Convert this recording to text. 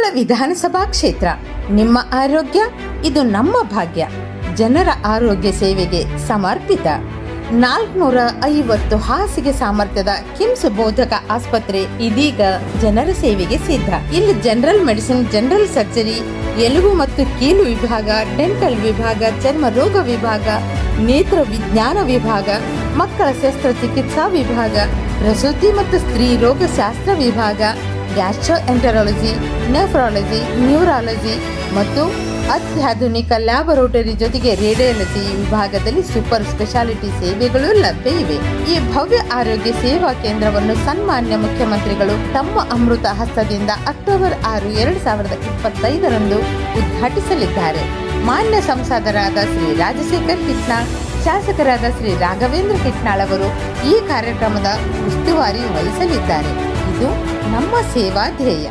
ಕೊಪ್ಪಳ ವಿಧಾನಸಭಾ ಕ್ಷೇತ್ರ. ನಿಮ್ಮ ಆರೋಗ್ಯ, ಇದು ನಮ್ಮ ಭಾಗ್ಯ. ಜನರ ಆರೋಗ್ಯ ಸೇವೆಗೆ ಸಮರ್ಪಿತ. ನಾಲ್ಕುನೂರ ಐವತ್ತು ಹಾಸಿಗೆ ಸಾಮರ್ಥ್ಯದ ಕಿಮ್ಸ್ ಬೋಧಕ ಆಸ್ಪತ್ರೆ ಇದೀಗ ಜನರ ಸೇವೆಗೆ ಸಿದ್ಧ. ಇಲ್ಲಿ ಜನರಲ್ ಮೆಡಿಸಿನ್, ಜನರಲ್ ಸರ್ಜರಿ, ಎಲುಬು ಮತ್ತು ಕೀಲು ವಿಭಾಗ, ಡೆಂಟಲ್ ವಿಭಾಗ, ಚರ್ಮ ರೋಗ ವಿಭಾಗ, ನೇತ್ರ ವಿಜ್ಞಾನ ವಿಭಾಗ, ಮಕ್ಕಳ ಶಸ್ತ್ರಚಿಕಿತ್ಸಾ ವಿಭಾಗ, ಪ್ರಸೂತಿ ಮತ್ತು ಸ್ತ್ರೀ ರೋಗ ಶಾಸ್ತ್ರ ವಿಭಾಗ ಗ್ಯಾಸ್ಟ್ರೋ ಎಂಟರಾಲಜಿ ನೆಫ್ರಾಲಜಿ ನ್ಯೂರಾಲಜಿ ಮತ್ತು ಅತ್ಯಾಧುನಿಕ ಲ್ಯಾಬೊರೇಟರಿ ಜೊತೆಗೆ ರೇಡಿಯಾಲಜಿ ವಿಭಾಗದಲ್ಲಿ ಸೂಪರ್ ಸ್ಪೆಷಾಲಿಟಿ ಸೇವೆಗಳು ಲಭ್ಯ ಇವೆ. ಈ ಭವ್ಯ ಆರೋಗ್ಯ ಸೇವಾ ಕೇಂದ್ರವನ್ನು ಸನ್ಮಾನ್ಯ ಮುಖ್ಯಮಂತ್ರಿಗಳು ತಮ್ಮ ಅಮೃತ ಹಸ್ತದಿಂದ ಅಕ್ಟೋಬರ್ ಆರು, ಎರಡು ಸಾವಿರದ ಇಪ್ಪತ್ತೈದರಂದು ಉದ್ಘಾಟಿಸಲಿದ್ದಾರೆ. ಮಾನ್ಯ ಸಂಸದರಾದ ಶ್ರೀ ರಾಜಶೇಖರ್ ಕಿಟ್ನಾಳ್ ಶಾಸಕರಾದ ಶ್ರೀ ರಾಘವೇಂದ್ರ ಕಿಟ್ನಾಳ್ ಅವರು ಈ ಕಾರ್ಯಕ್ರಮದ ಉಸ್ತುವಾರಿ ವಹಿಸಲಿದ್ದಾರೆ. ಇದು ನಮ್ಮ ಸೇವಾ ಧ್ಯೇಯ.